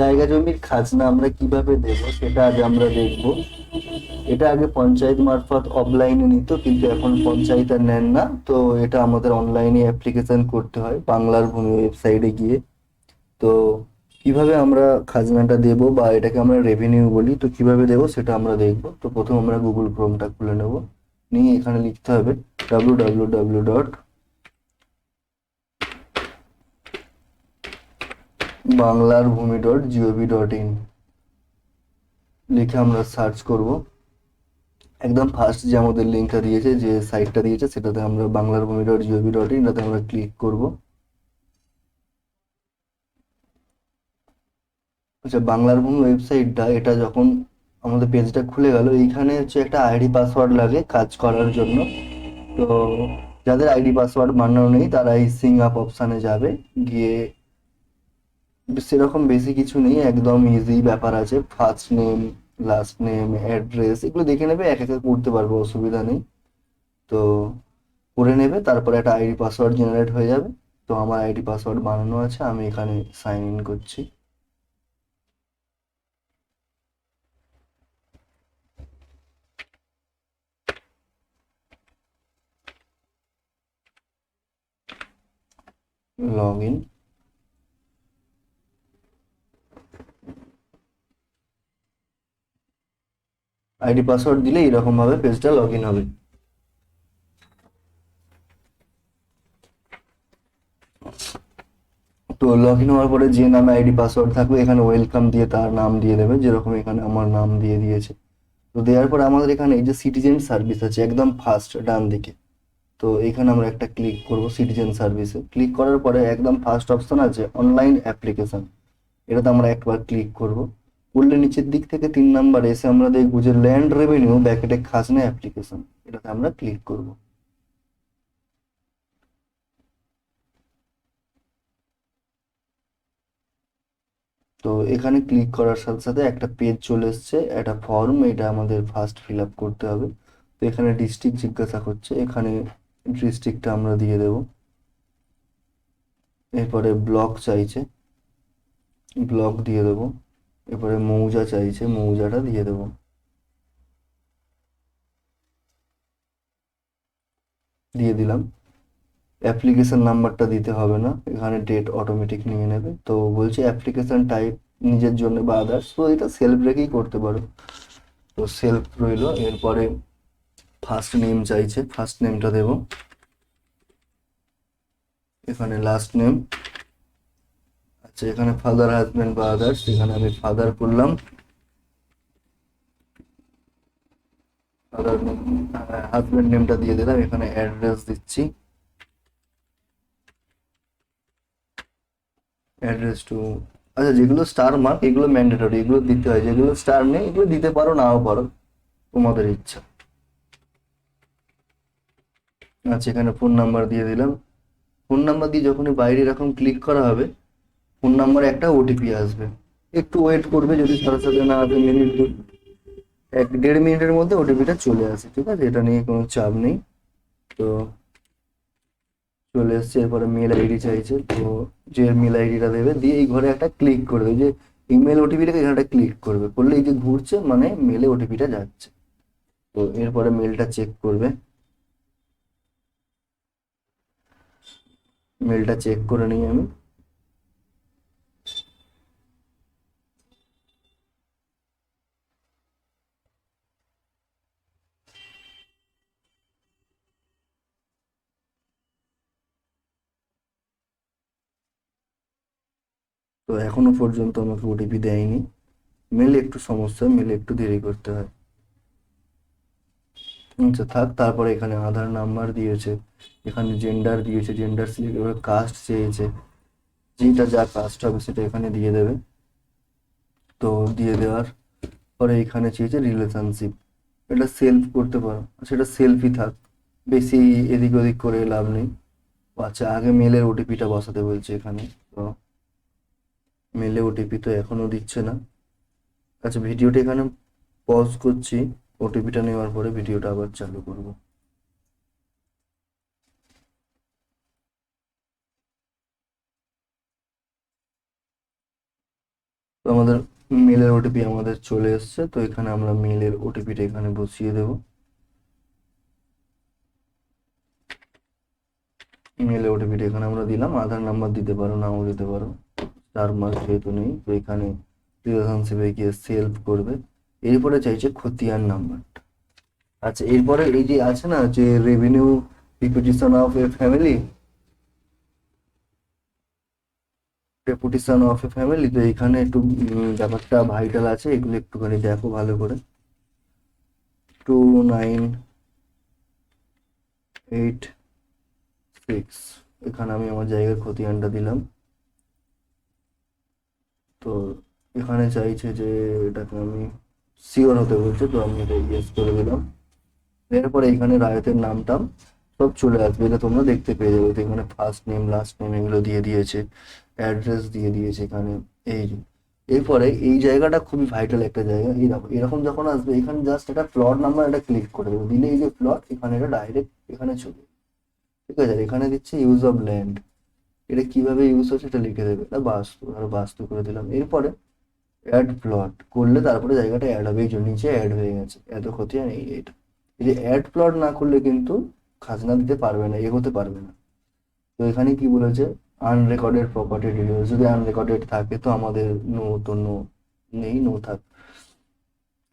জায়গা জমির খাজনা আমরা কীভাবে দেব সেটা আজ আমরা দেখব। এটা আগে পঞ্চায়েত মারফত অফলাইনে নিত, কিন্তু এখন পঞ্চায়েত আর নেন না। তো এটা আমাদের অনলাইনে অ্যাপ্লিকেশন করতে হয়, বাংলার ভূমি ওয়েবসাইটে গিয়ে। তো কীভাবে আমরা খাজনাটা দেব বা এটাকে আমরা রেভিনিউ বলি, তো কীভাবে দেব সেটা আমরা দেখব। তো প্রথম আমরা গুগল ক্রোমটা খুলে নেব। নিয়ে এখানে লিখতে হবে ডাব্লু ডাব্লু ডাব্লু ডট বাংলার ভূমি ডট জিওভি ডট ইন লিখে আমরা সার্চ করব। একদম ফার্স্ট যে আমাদের লিঙ্কটা দিয়েছে, যে সাইটটা দিয়েছে, সেটাতে আমরা বাংলার ভূমি ডট জিওভি ডট ইন এটাতে আমরা ক্লিক করব। আচ্ছা বাংলার ভূমি ওয়েবসাইটটা এটা যখন আমাদের পেজটা খুলে গেল, এইখানে হচ্ছে একটা আইডি পাসওয়ার্ড লাগে কাজ করার জন্য। তো যাদের আইডি পাসওয়ার্ড বানানো নেই তারা এই সিং আপ অপশানে যাবে, গিয়ে সেরকম বেশি কিছু নেই, একদম ইজি ব্যাপার আছে। First name last name address এগুলো দেখে নেবে, এক একে করতে পারবে, অসুবিধা নেই। তো করে নেবে, তারপরে একটা আইডি পাসওয়ার্ড জেনারেট হয়ে যাবে। তো আমার আইডি পাসওয়ার্ড বানানো আছে, আমি এখানে সাইন ইন করছি। লগ আইডি পাসওয়ার্ড দিলে এরকম ভাবে পেজটা লগ ইন হবে। তো লগ ইন হওয়ার পরে যে নামে আইডি পাসওয়ার্ড থাকবে, এখানে ওয়েলকাম দিয়ে তার নাম দিয়ে দেবে, যেরকম এখানে আমার নাম দিয়ে দিয়েছে। তো দেওয়ার পরে আমাদের এখানে এই যে সিটিজেন সার্ভিস আছে, একদম ফার্স্ট ডান দিকে। তো এখানে আমরা একটা ক্লিক করব সিটিজেন সার্ভিসে ক্লিক করার পরে একদম ফার্স্ট অপশন আছে অনলাইন অ্যাপ্লিকেশন এটাতে আমরা একবার ক্লিক করব। করলে নিচের দিক থেকে তিন নাম্বার এসে আমরা দেখব যে ল্যান্ড রেভিনিউ ব্যাকেটে খাজনা অ্যাপ্লিকেশন এটাতে আমরা ক্লিক করব। তো এখানে ক্লিক করার সাথে সাথে একটা পেজ চলে এসছে, একটা ফর্ম এটা আমাদের ফার্স্ট ফিল আপ করতে হবে। তো এখানে ডিস্ট্রিক্ট জিজ্ঞাসা করছে, এখানে ডিস্ট্রিক্টটা আমরা দিয়ে দেব। এরপরে ব্লক চাইছে ব্লক দিয়ে দেবো। এরপরে মৌজা চাইছে, মৌজাটা দিয়ে দেবো। দিয়ে দিলাম। অ্যাপ্লিকেশন নাম্বারটা দিতে হবে না, এখানে ডেট অটোমেটিক নিয়ে নেবে। তো বলছে অ্যাপ্লিকেশন টাইপ নিজের জন্য বা আদার্স তো এটা সেলফ রেখেই করতে পারো। তো সেলফ রইল, এরপরে ফার্স্ট নেম চাইছে ফার্স্ট নেমটা দেব। এখানে লাস্ট নেম এখানে ফাদার হাজব্যান্ড বা আদার্স এখানে আমি ফাদার করলাম ফাদার হাজব্যান্ড নেমটা দিয়ে দিলাম, এখানে অ্যাড্রেস দিচ্ছি। অ্যাড্রেস টু আচ্ছা যেগুলো স্টার মার্ক এগুলো ম্যান্ডেটরি এগুলো দিতে হয়। যেগুলো স্টার নেই, এগুলো দিতে পারো, নাও পারো, তোমাদের ইচ্ছা। আচ্ছা এখানে ফোন নাম্বার দিয়ে দিলাম। ফোন নাম্বার দিয়ে যখনই বাইরে এরকম ক্লিক করা হবে ফোন নাম্বারে একটা ওটিপি আসবে। একটু ওয়েট করবে যদি সাথে সাথে না আসে মিনিট এক দেড় মিনিটের মধ্যে ওটিপিটা চলে আসে, ঠিক আছে? এটা নিয়ে কোনো চাপ নেই। তো চলে এসছে, এরপরে মেল আইডি চাইছে। তো যে মেল আইডিটা দেবে, দিয়ে এই ঘরে একটা ক্লিক করবে যে ইমেল ওটিপিটাকে এখানে ক্লিক করবে। করলে এই যে ঘুরছে মানে মেলে ওটিপিটা যাচ্ছে। তো এরপরে মেলটা চেক করবে। মেলটা চেক করে নিই আমি। তো এখনও পর্যন্ত আমাকে ওটিপি দেয়নি। মেলে একটু সমস্যা, মেলে একটু দেরি করতে হয়। আচ্ছা থাক, তারপরে এখানে আধার নাম্বার দিয়েছে, এখানে জেন্ডার দিয়েছে জেন্ডার সিলেক্ট কাস্ট চেয়েছে। যেটা যা কাস্ট হবে সেটা এখানে দিয়ে দেবে। তো দিয়ে দেওয়ার পরে এখানে চেয়েছে রিলেশনশিপ এটা সেলফ করতে পারো, সেটা সেলফই থাক। বেশি এদিক ওদিক করে লাভ নেই। আচ্ছা আগে মেলের ওটিপিটা বসাতে বলছে এখানে। মেলে ওটিপি তো এখনও দিচ্ছে না। আচ্ছা ভিডিওটা এখানে পজ করছি। ওটিপিটা নেওয়ার পরে ভিডিওটা আবার চালু করব। তো আমাদের মেলের ওটিপি আমাদের চলে এসছে, তো এখানে আমরা মেলের ওটিপিটা এখানে বসিয়ে দেব। ইমেলের ওটিপিটা এখানে আমরা দিলাম। আধার নাম্বার দিতে পারো, নাও দিতে পারো। চার মাস যেহেতু নেই, তো এখানে রিলেশনশিপে গিয়ে সেলফ করবে। এরপরে চাইছে খতিয়ান নাম্বারটা। আচ্ছা এরপরে এই যে আছে না, যে revenue repetition of a family reputation of a family তো এখানে একটু ব্যাপারটা ভাইটাল আছে, এগুলো একটুখানি দেখো ভালো করে। টু নাইন এইট সিক্স এখানে আমি আমার জায়গার খতিয়ানটা দিলাম। তো এখানে চাইছে যে এটাকে আমি শিওর হতে বলছে, তো আমি এটা ইয়েস করে দিলাম। এরপরে এখানে রায়তের নামটা সব চলে আসবে, এটা তোমরা দেখতে পেয়ে যাবে। তো এখানে ফার্স্ট নেম লাস্ট নেম এগুলো দিয়ে দিয়েছে অ্যাড্রেস দিয়ে দিয়েছে এখানে, এই এরপরে এই জায়গাটা খুবই ভাইটাল একটা জায়গা। এই দেখো, এরকম যখন আসবে, এখানে জাস্ট একটা প্লট নাম্বার এটা ক্লিক করে দেবো। দিলে এই যে প্লট এখানে এটা ডাইরেক্ট এখানে চলে ঠিক আছে এখানে দিচ্ছে ইউজ অফ ল্যান্ড এটা কীভাবে ইউজ হচ্ছে এটা লিখে দেবে। এটা বাস্তু, আর বাস্তু করে দিলাম। এরপরে অ্যাড প্লট করলে তারপরে জায়গাটা অ্যাড হবে। এই যে নিচে অ্যাড হয়ে গেছে। এত ক্ষতি আর এই এটা এই অ্যাড প্লট না করলে কিন্তু খাজনা দিতে পারবে না, এগোতে পারবে না। তো এখানে কি বলেছে? আনরেকর্ডেড প্রপার্টি ডিটেলস যদি আনরেকর্ডেড থাকে তো আমাদের নো তো নো নেই নো থাক।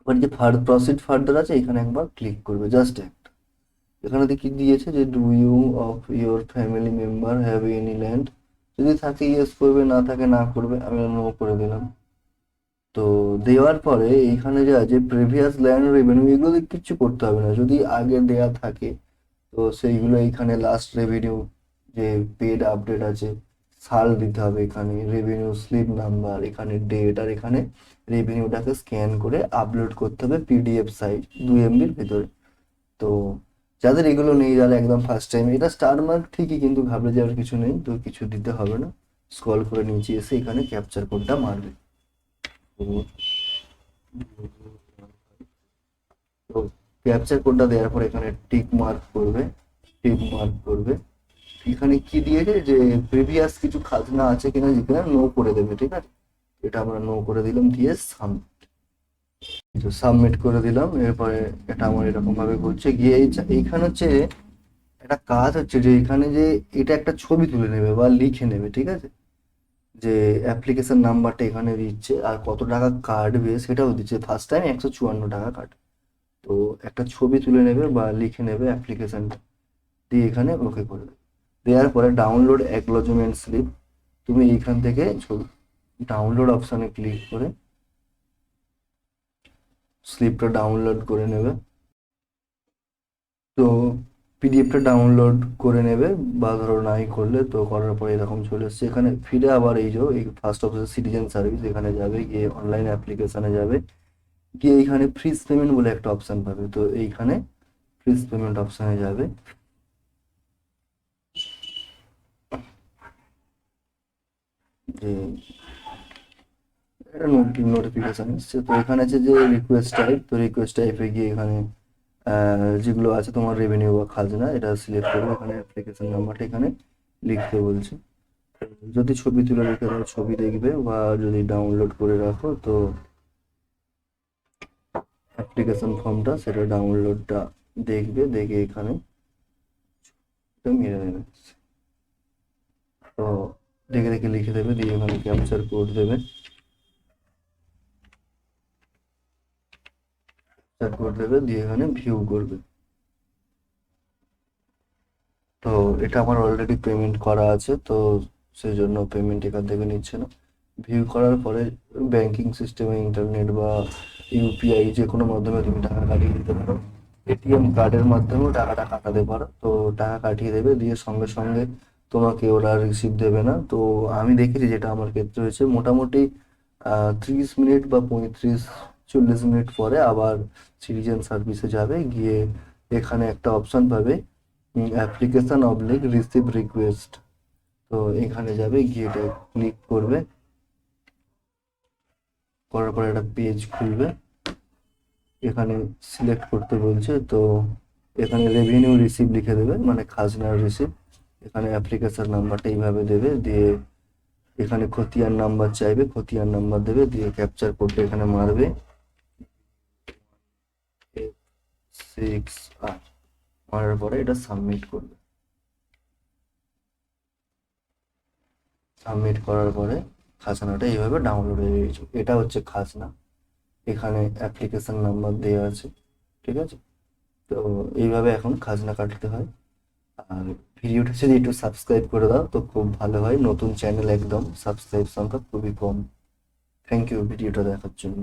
এবার যে ফার প্রসিড ফার্দার আছে, এখানে একবার ক্লিক করবে। জাস্ট এখানে কি দিয়েছে যে do you of your family member have any land যদি থাকে ইয়েস করবে, না থাকে না করবে, আমি নো করে দিলাম। তো দেওয়ার পরে এইখানে যে আছে প্রিভিয়াস ল্যান্ড রেভিনিউ এগুলো কিচ্ছু করতে হবে না। যদি আগে দেয়া থাকে, তো সেইগুলো এইখানে লাস্ট রেভিনিউ যে পেড আপডেট আছে, সাল দিতে হবে এখানে। রেভিনিউ স্লিপ নাম্বার এখানে ডেট আর এখানে রেভিনিউটাকে স্ক্যান করে আপলোড করতে হবে পিডিএফ সাইজ দুই এমবির ভেতরে। তো যাদের এগুলো নেই যারা একদম ফার্স্ট টাইম এটা স্টার মার্ক ঠিকই, কিন্তু ভাবলে যে আর কিছু নেই, তো কিছু দিতে হবে না। স্ক্রল করে নিচে এসে এখানে ক্যাপচার কোডটা মারবে। তো ক্যাপচার কোডটা দেওয়ার পর এখানে টিক মার্ক করবে টিক মার্ক করবে। এখানে কি দিয়েছে? যে প্রিভিয়াস কিছু খাজনা আছে কিনা যেখানে নো করে দেবে, ঠিক আছে? এটা আমরা নো করে দিলাম, দিয়ে সাবমিট সাবমিট করে দিলাম, এরপরে এটা আমার এরকম ভাবে করছে গিয়ে এই এইখানে হচ্ছে একটা কাজ হচ্ছে যে এখানে যে এটা একটা ছবি তুলে নেবে বা লিখে নেবে, ঠিক আছে? যে অ্যাপ্লিকেশন নাম্বারটা এখানে দিচ্ছে আর কত টাকা কাটবে সেটাও দিচ্ছে। ফার্স্ট টাইম একশো চুয়ান্ন টাকা কাটবে তো একটা ছবি তুলে নেবে বা লিখে নেবে অ্যাপ্লিকেশানটা দিয়ে এখানে ওকে করে দেবে। দেওয়ার পরে ডাউনলোড অ্যাকনোলেজমেন্ট স্লিপ তুমি এইখান থেকে ছবি ডাউনলোড অপশানে ক্লিক করে স্লিপটা ডাউনলোড করে নেবে। তো পিডিএফটা ডাউনলোড করে নেবে বা ধরো নাই করলে তো করার পরে এরকম চলে এসছে এখানে ফিরে আবার এই যে এই ফার্স্ট অপশন সিটিজেন সার্ভিস এখানে যাবে, গিয়ে অনলাইন অ্যাপ্লিকেশানে যাবে। গিয়ে এইখানে ফ্রিজ পেমেন্ট বলে একটা অপশান পাবে। তো এইখানে ফ্রিজ পেমেন্ট অপশানে যাবে। যে একটা নোটিফিকেশন এসছে। তো এখানে আছে যে রিকোয়েস্ট টাইপ তো রিকোয়েস্ট টাইপে গিয়ে এখানে যেগুলো আছে তোমার রেভিনিউ বা খাজনা, এটা সিলেক্ট করবে এখানে অ্যাপ্লিকেশন নাম্বারটা এখানে লিখতে বলছে। যদি ছবি তুলে রেখে দাও, ছবি দেখবে বা যদি ডাউনলোড করে রাখো, তো অ্যাপ্লিকেশন ফর্মটা সেটা ডাউনলোডটা দেখবে, দেখে এখানে এটা মেরে দেবে। তো দেখে দেখে লিখে দেবে, দিয়ে এখানে ক্যাপচার কোড দেবে। ক্যাপচার কোড দেবে দিয়ে এখানে ভিউ করবে। তো এটা আমার অলরেডি পেমেন্ট করা আছে, তো সেই জন্য পেমেন্ট এখান থেকে নিচ্ছে না। ভিউ করার পরে ব্যাংকিং সিস্টেমে ইন্টারনেট বা ইউপিআই যে কোনো মাধ্যমে তুমি টাকা কাটিয়ে দিতে পারো। এটিএম কার্ডের মাধ্যমেও টাকাটা কাটাতে পারো, তো টাকা কাটিয়ে দেবে, দিয়ে সঙ্গে সঙ্গে তোমাকে ওরা রিসিভ দেবে না। তো আমি দেখেছি যেটা আমার ক্ষেত্রে হয়েছে, মোটামুটি ত্রিশ মিনিট বা পঁয়ত্রিশ চল্লিশ মিনিট পরে আবার সিটিজেন সার্ভিসে যাবে, গিয়ে এখানে একটা অপশন পাবে অ্যাপ্লিকেশন অবলিক রিসিভ রিকোয়েস্ট তো এখানে যাবে, গিয়ে এটা ক্লিক করবে। করার পরে একটা পেজ খুলবে। এখানে সিলেক্ট করতে বলছে, তো এখানে রেভিনিউ রিসিভ লিখে দেবে মানে খাজনার রিসিভ এখানে অ্যাপ্লিকেশান নাম্বারটা এইভাবে দেবে, দিয়ে এখানে খতিয়ান নাম্বার চাইবে, খতিয়ান নাম্বার দেবে, দিয়ে ক্যাপচার কোডটা এখানে মারবে। সিক্স আর মারার পরে এটা সাবমিট করবে। সাবমিট করার পরে খাজনাটা এইভাবে ডাউনলোড হয়ে গেছে। এটা হচ্ছে খাজনা। এখানে অ্যাপ্লিকেশন নাম্বার দেওয়া আছে, ঠিক আছে? তো এইভাবে এখন খাজনা কাটতে হয়। আর ভিডিওটা যদি একটু সাবস্ক্রাইব করে দাও, তো খুব ভালো হয়। নতুন চ্যানেল একদম সাবস্ক্রাইব সংখ্যা খুবই কম। থ্যাংক ইউ ভিডিওটা দেখার জন্য।